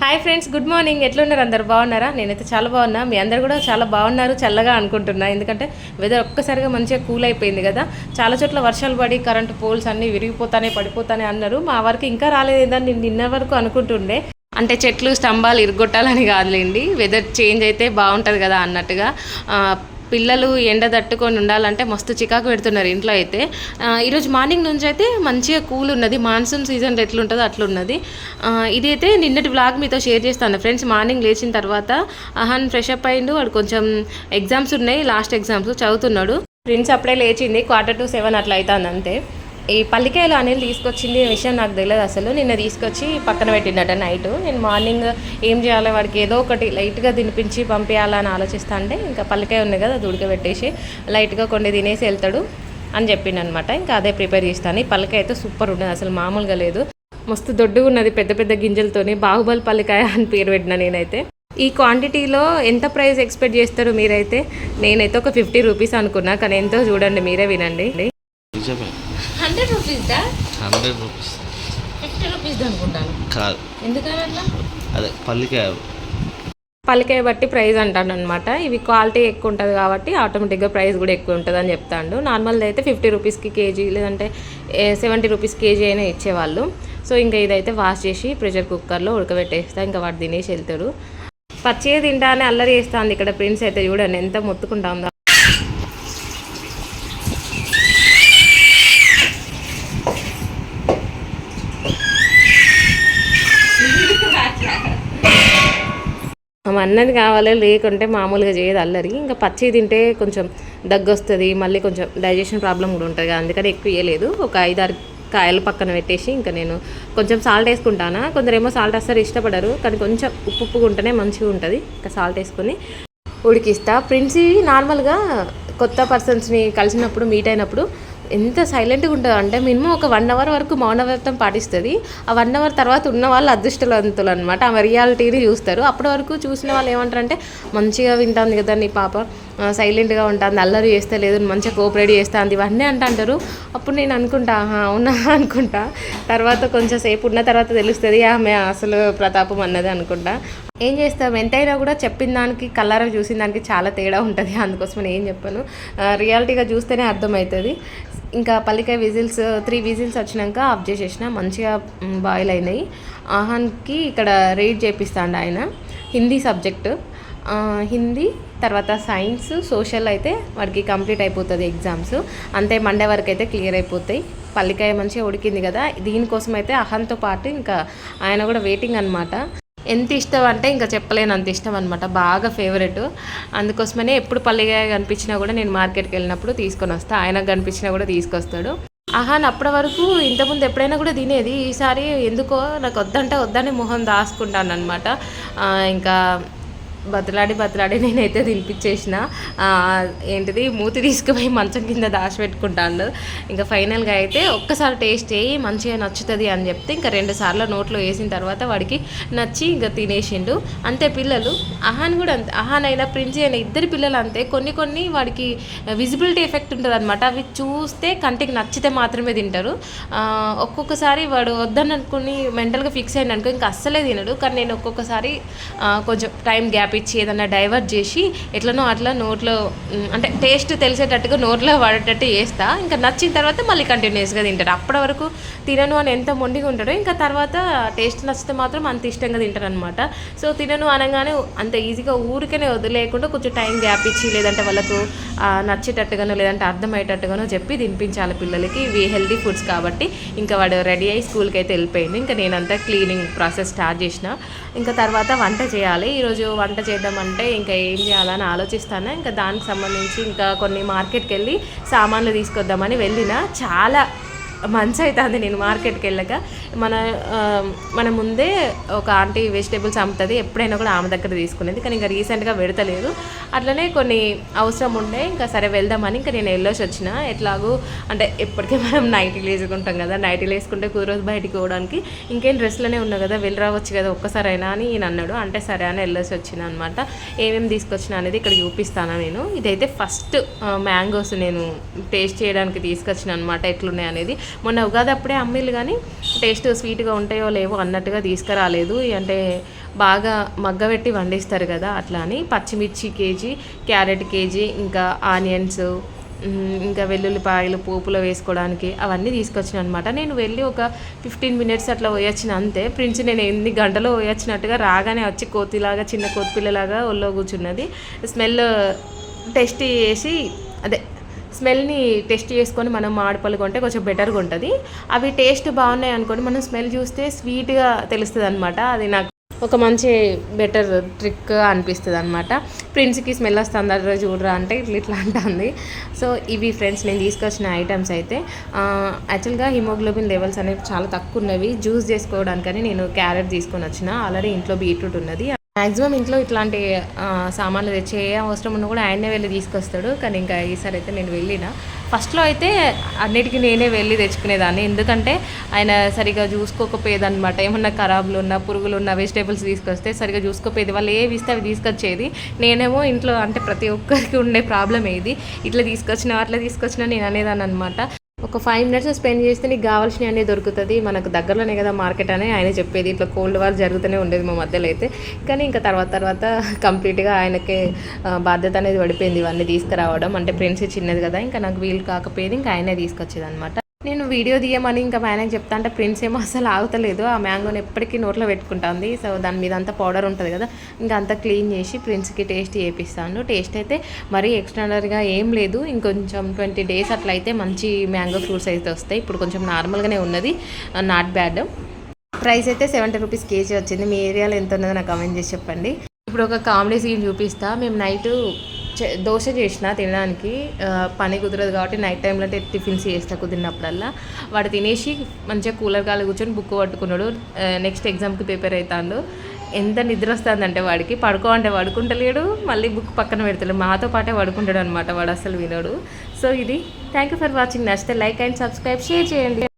Hi friends good morning. ఎట్లున్నారు అందరు? బాగున్నారా? నేనైతే చాలా బాగున్నా. మీ అందరు కూడా చాలా బాగున్నారు చల్లగా అనుకుంటున్నా. ఎందుకంటే వెదర్ ఒక్కసారిగా మంచిగా కూల్ అయిపోయింది కదా. చాలా చోట్ల వర్షాలు పడి కరెంటు పోల్స్ అన్నీ విరిగిపోతానే పడిపోతానే అన్నారు. మా వరకు ఇంకా రాలేదని నేను నిన్న వరకు అనుకుంటుండే. అంటే చెట్లు స్తంభాలు ఇరగొట్టాలని కాదులేండి. వెదర్ చేంజ్ అయితే బాగుంటుంది కదా అన్నట్టుగా. పిల్లలు ఎండ తట్టుకొని ఉండాలంటే మస్తు చికాకు పెడుతున్నారు ఇంట్లో అయితే. ఈరోజు మార్నింగ్ నుంచి అయితే మంచిగా కూల్ ఉన్నది మాన్సూన్ సీజన్లో ఎట్లుంటుందో అట్లున్నది. ఇదైతే నిన్నటి వ్లాగ్ మీతో షేర్ చేస్తాను. ఫ్రెండ్స్ మార్నింగ్ లేచిన తర్వాత అహన్ ఫ్రెష్ అప్ అయిండు వాడు కొంచెం ఎగ్జామ్స్ ఉన్నాయి లాస్ట్ ఎగ్జామ్స్ చదువుతున్నాడు. ప్రిన్స్ అప్పుడే లేచింది క్వార్టర్ టు సెవెన్ అట్లా అవుతుంది అంతే. ఈ పల్లికాయలు అనేది తీసుకొచ్చింది విషయం నాకు తెలియదు అసలు. నిన్న తీసుకొచ్చి పక్కన పెట్టిండట నైట్ నేను మార్నింగ్ ఏం చేయాలి? వాడికి ఏదో ఒకటి లైట్గా తినిపించి పంపించాలని ఆలోచిస్తా అంటే ఇంకా పల్లికాయ ఉంది కదా ఉడకబెట్టేసి లైట్గా కొన్ని తినేసి వెళ్తాడు అని చెప్పిండు అనమాట ఇంకా అదే ప్రిపేర్ చేస్తాను. ఈ పల్లికాయ అయితే సూపర్ ఉన్నది అసలు మామూలుగా లేదు. మస్తు దొడ్డుగా ఉన్నది పెద్ద పెద్ద గింజలతోని. బాహుబలి పల్లికాయ అని పేరు పెట్టిన నేనైతే. ఈ క్వాంటిటీలో ఎంత ప్రైస్ ఎక్స్పెక్ట్ చేస్తారు మీరైతే? నేనైతే ఒక ఫిఫ్టీ రూపీస్ అనుకున్నా కానీ ఎంతో చూడండి మీరే వినండి. నిజమే. Hundred rupees? దా హండ్రెడ్ రూపీస్. ఫిఫ్టీ రూపీస్ అనుకుంటాను. కాదు. ఎందుకని అట్లా? అదే పల్లికాయ. పలికాయ బట్టి ప్రైస్ అంటాడు అనమాట ఇవి క్వాలిటీ ఎక్కువ ఉంటుంది కాబట్టి ఆటోమేటిక్గా ప్రైస్ కూడా ఎక్కువ ఉంటుంది అని చెప్తాడు. నార్మల్ది అయితే ఫిఫ్టీ రూపీస్కి కేజీ లేదంటే సెవెంటీ రూపీస్ కేజీ అయినా ఇచ్చేవాళ్ళు. సో ఇంకా ఇదైతే వాష్ చేసి ప్రెషర్ కుక్కర్లో ఉడకబెట్టేస్తా. ఇంకా వాడు తినేసి వెళ్తాడు. పచ్చిగా తింటా అని అల్లరి చేస్తాంది. ఇక్కడ ప్రిన్స్ అయితే చూడండి ఎంత మొత్తుకుంటా ఉందో ఆమె అన్నది కావాలి లేకుంటే మామూలుగా చేయదు అల్లరి. ఇంకా పచ్చి తింటే కొంచెం దగ్గు వస్తుంది మళ్ళీ కొంచెం డైజెషన్ ప్రాబ్లం కూడా ఉంటుంది కదా అందుకని ఎక్కువ ఇవ్వలేదు ఒక ఐదారు కాయలు పక్కన పెట్టేసి ఇంకా నేను కొంచెం సాల్ట్ వేసుకుంటానా? కొందరేమో సాల్ట్ అస్సలు ఇష్టపడరు కానీ కొంచెం ఉప్పు ఉప్పుగా ఉంటేనే మంచిగా ఉంటుంది. ఇంకా సాల్ట్ వేసుకొని ఉడికిస్తా. ప్రిన్సీ నార్మల్గా కొత్త పర్సన్స్ని కలిసినప్పుడు మీట్ అయినప్పుడు ఎంత సైలెంట్గా ఉంటుందో అంటే మినిమం ఒక వన్ అవర్ వరకు మౌనవ్రతం పాటిస్తుంది. ఆ వన్ అవర్ తర్వాత ఉన్న వాళ్ళు అదృష్టవంతులు అనమాట ఆమె రియాలిటీని చూస్తారు. అప్పటి వరకు చూసిన వాళ్ళు ఏమంటారంటే మంచిగా వింటుంది కదా నీ పాప. సైలెంట్గా ఉంటుంది అల్లరి చేస్తే లేదు మంచిగా కోఆపరేట్ చేస్తుంది ఇవన్నీ అంటారు అప్పుడు నేను అనుకుంటా "ఆహా, అవునా? అనుకుంటా. తర్వాత కొంచెం సేపు ఉన్న తర్వాత తెలుస్తుంది ఆమె అసలు ప్రతాపం అన్నది అనుకుంటా. ఏం చేస్తాం ఎంతైనా కూడా చెప్పిన దానికి కలర్ చూసిన దానికి చాలా తేడా ఉంటుంది. అందుకోసం నేను ఏం చెప్పాను. రియాలిటీగా చూస్తేనే అర్థమవుతుంది. ఇంకా పల్లికాయ విజిల్స్ త్రీ విజిల్స్ వచ్చినాక ఆఫ్ చేసేసిన. మంచిగా బాయిల్ అయినాయి. ఆహాన్కి ఇక్కడ రీడ్ చేపిస్తాడు ఆయన. హిందీ సబ్జెక్టు. హిందీ తర్వాత సైన్స్ సోషల్ అయితే వాడికి కంప్లీట్ అయిపోతుంది ఎగ్జామ్స్. అంతే మండే వరకు అయితే క్లియర్ అయిపోతాయి. పల్లికాయ మంచిగా ఉడికింది కదా. దీనికోసం అయితే అహన్తో పాటు ఇంకా ఆయన కూడా వెయిటింగ్ అనమాట ఎంత ఇష్టం అంటే ఇంకా చెప్పలేను అంత ఇష్టం అనమాట బాగా ఫేవరెట్ అందుకోసమనే ఎప్పుడు పల్లెగా కనిపించినా కూడా నేను మార్కెట్కి వెళ్ళినప్పుడు తీసుకొని వస్తాను ఆయనకు కనిపించినా కూడా తీసుకొస్తాడు. ఆహా అప్పటి వరకు ఇంతకుముందు ఎప్పుడైనా కూడా తినేది. ఈసారి ఎందుకో నాకు వద్దంటే వద్దని మొహం దాచుకుంటాను అనమాట ఇంకా బతలాడి బతలాడి నేనైతే తినిపించేసిన. ఏంటిది? మూతి తీసుకుపోయి మంచం కింద దాచిపెట్టుకుంటాను ఇంకా ఫైనల్గా అయితే ఒక్కసారి టేస్ట్ చేయి మంచిగా నచ్చుతుంది అని చెప్తే ఇంకా రెండు సార్లు నోట్లో వేసిన తర్వాత వాడికి నచ్చి ఇంకా తినేసిండు. అంతే పిల్లలు. అహాన్ కూడా అంతే. అహాన్ అయినా ప్రిన్స్ అయినా ఇద్దరు పిల్లలు అంతే. కొన్ని కొన్ని వాడికి విజిబిలిటీ ఎఫెక్ట్ ఉంటుంది అనమాట అవి చూస్తే కంటికి నచ్చితే మాత్రమే తింటారు. ఒక్కొక్కసారి వాడు వద్దని అనుకుని మెంటల్గా ఫిక్స్ అయిన అనుకో ఇంకా అస్సలే తినడు. కానీ నేను ఒక్కొక్కసారి కొంచెం టైం గ్యాప్ ఇచ్చి ఏదన్నా డైవర్ట్ చేసి ఎట్లనో అట్లా నోట్లో అంటే టేస్ట్ తెలిసేటట్టుగా నోట్లో పడేటట్టు చేస్తా. ఇంకా నచ్చిన తర్వాత మళ్ళీ కంటిన్యూస్గా తింటారు. అప్పటి వరకు తినను అని ఎంత మొండిగా ఉంటాడో ఇంకా తర్వాత టేస్ట్ నచ్చితే మాత్రం అంత ఇష్టంగా తింటారు అనమాట సో తినను అనగానే అంత ఈజీగా ఊరికనే వదిలేయకుండా కొంచెం టైం గ్యాప్ ఇచ్చి లేదంటే వాళ్ళకు నచ్చేటట్టుగానో లేదంటే అర్థమయ్యేటట్టుగానో చెప్పి తినిపించాలి పిల్లలకి. ఇవి హెల్తీ ఫుడ్స్ కాబట్టి ఇంకా వాడు రెడీ అయ్యి స్కూల్కి అయితే వెళ్ళిపోయింది ఇంకా నేనంతా క్లీనింగ్ ప్రాసెస్ స్టార్ట్ చేసిన. ఇంకా తర్వాత వంట చేయాలి. ఈరోజు వంట చేద్దామంటే ఇంకా ఏం చేయాలని ఆలోచిస్తాను. ఇంకా దానికి సంబంధించి ఇంకా కొన్ని మార్కెట్కి వెళ్ళి సామాన్లు తీసుకొద్దామని వెళ్ళిన. చాలా మంచి అవుతుంది నేను మార్కెట్కి వెళ్ళక. మన మన ముందే ఒక ఆంటీ వెజిటేబుల్స్ అమ్ముతుంది. ఎప్పుడైనా కూడా ఆమె దగ్గర తీసుకునేది. కానీ ఇంకా రీసెంట్గా పెడతలేదు. అట్లనే కొన్ని అవసరం ఉండే ఇంకా సరే వెళ్దామని ఇంకా నేను వెళ్ళొచ్చి వచ్చిన. ఎట్లాగూ అంటే ఎప్పటికీ మనం నైటీలు వేసుకుంటాం కదా. నైటీలు వేసుకుంటే కుదరదు బయటికి పోవడానికి. ఇంకేం డ్రెస్లోనే ఉన్నా కదా. వెళ్ళి రావచ్చు కదా ఒక్కసారైనా అని ఈయన అన్నాడు. అంటే సరే అని వెళ్ళొచ్చి వచ్చిన అనమాట ఏమేమి తీసుకొచ్చిన అనేది ఇక్కడ చూపిస్తాను నేను. ఇదైతే ఫస్ట్ మ్యాంగోస్ నేను టేస్ట్ చేయడానికి తీసుకొచ్చిన అనమాట ఎట్లున్నాయి అనేది. మొన్న ఉగాది అప్పుడే అమ్మిళ్ళు కానీ టేస్ట్ స్వీట్గా ఉంటాయో లేవో అన్నట్టుగా తీసుకురాలేదు. అంటే బాగా మగ్గబెట్టి వండిస్తారు కదా అట్లా అని. పచ్చిమిర్చి కేజీ క్యారెట్ కేజీ ఇంకా ఆనియన్స్ ఇంకా వెల్లుల్లిపాయలు పోపులో వేసుకోవడానికి అవన్నీ తీసుకొచ్చిన అనమాట నేను వెళ్ళి ఒక ఫిఫ్టీన్ మినిట్స్ అట్లా పోయొచ్చిన అంతే. ప్రిన్స్ నేను ఎన్ని గంటలో పోయొచ్చినట్టుగా రాగానే వచ్చి కోతిలాగా చిన్న కోతిపిల్లలాగా ఒళ్ళో కూర్చున్నది. స్మెల్ టెస్ట్ చేసి అదే స్మెల్ని టెస్ట్ చేసుకొని మనం మామిడిపళ్ళు కొంటే కొంచెం బెటర్గా ఉంటుంది. అవి టేస్ట్ బాగున్నాయి అనుకోండి మనం స్మెల్ చూస్తే స్వీట్గా తెలుస్తుంది అనమాట అది నాకు ఒక మంచి బెటర్ ట్రిక్ అనిపిస్తుంది అనమాట ప్రిన్స్కి స్మెల్ వస్తుంది అక్కడ చూడరా అంటే ఇట్లా ఇట్లా అంటుంది. సో ఇవి ఫ్రెండ్స్ నేను తీసుకొచ్చిన ఐటమ్స్ అయితే యాక్చువల్గా హిమోగ్లోబిన్ లెవెల్స్ అనేవి చాలా తక్కువ ఉన్నవి. జ్యూస్ చేసుకోవడానికని నేను క్యారెట్ తీసుకొని వచ్చిన. ఆల్రెడీ ఇంట్లో బీట్రూట్ ఉన్నది. మ్యాక్సిమం ఇంట్లో ఇట్లాంటి సామాన్లు తెచ్చే అవసరం ఉన్నా కూడా ఆయనే వెళ్ళి తీసుకొస్తాడు. కానీ ఇంకా ఈసారి అయితే నేను వెళ్ళిన. ఫస్ట్లో అయితే అన్నిటికీ నేనే వెళ్ళి తెచ్చుకునేదాన్ని. ఎందుకంటే ఆయన సరిగా చూసుకోకపోయేదన్నమాట. ఏమన్నా ఖరాబులు ఉన్న పురుగులు ఉన్న వెజిటేబుల్స్ తీసుకొస్తే సరిగా చూసుకోపోయేది వాళ్ళు ఏవి ఇస్తే అవి తీసుకొచ్చేది. నేనేమో ఇంట్లో అంటే ప్రతి ఒక్కరికి ఉండే ప్రాబ్లం ఏది? ఇట్లా తీసుకొచ్చిన అట్లా తీసుకొచ్చిన నేను అనేదాన్ని అనమాట ఒక ఫైవ్ మినిట్స్ స్పెండ్ చేస్తే నీకు కావాల్సినవి అన్నీ దొరుకుతుంది. మనకు దగ్గరలోనే కదా మార్కెట్ అని ఆయన చెప్పేది. ఇట్లా కోల్డ్ వార్ జరుగుతూనే ఉండేది మా మధ్యలో అయితే. కానీ ఇంకా తర్వాత తర్వాత కంప్లీట్గా ఆయనకే బాధ్యత అనేది పడిపోయింది. ఇవన్నీ తీసుకురావడం అంటే ఫ్రెండ్స్ చిన్నది కదా. ఇంకా నాకు వీలు కాకపోయేది ఇంకా ఆయనే తీసుకొచ్చేది అనమాట నేను వీడియో తీయమని ఇంకా మేనేజ్ చెప్తా అంటే ప్రిన్స్ ఏమో అసలు ఆగుతలేదు. ఆ మ్యాంగోని ఎప్పటికీ నోట్లో పెట్టుకుంటుంది. సో దాని మీద అంతా పౌడర్ ఉంటుంది కదా. ఇంకా అంతా క్లీన్ చేసి ప్రిన్స్కి టేస్ట్ చేపిస్తాను. టేస్ట్ అయితే మరీ ఎక్స్ట్రాడనరీగా ఏం లేదు. ఇంకొంచెం ట్వంటీ డేస్ అట్లా అయితే మంచి మ్యాంగో ఫ్రూట్స్ అయితే వస్తాయి. ఇప్పుడు కొంచెం నార్మల్గానే ఉన్నది. Not bad. ప్రైస్ అయితే సెవెంటీ రూపీస్ కేజీ వచ్చింది. మీ ఏరియాలో ఎంత ఉన్నదో నాకు కమెంట్ చేసి చెప్పండి. ఇప్పుడు ఒక కామెడీ సీన్ చూపిస్తా. మేము నైట్ దోశ చేసిన తినడానికి పని కుదరదు కాబట్టి నైట్ టైంలో అంటే టిఫిన్స్ చేస్తా కుదిరినప్పుడల్లా. వాడు తినేసి మంచిగా కూలర్ గాలి కూర్చొని బుక్ పట్టుకున్నాడు. నెక్స్ట్ ఎగ్జామ్కి ప్రిపేర్ అవుతాడు ఎంత నిద్ర వస్తుందంటే వాడికి. పడుకో అంటే పడుకుంటలేడు మళ్ళీ బుక్ పక్కన పెడతలేడు. మాతో పాటే పడుకుంటాడు అనమాట వాడు అసలు వినడు. సో ఇది. Thank you for watching. నచ్చితే లైక్ అండ్ సబ్స్క్రైబ్. షేర్ చేయండి.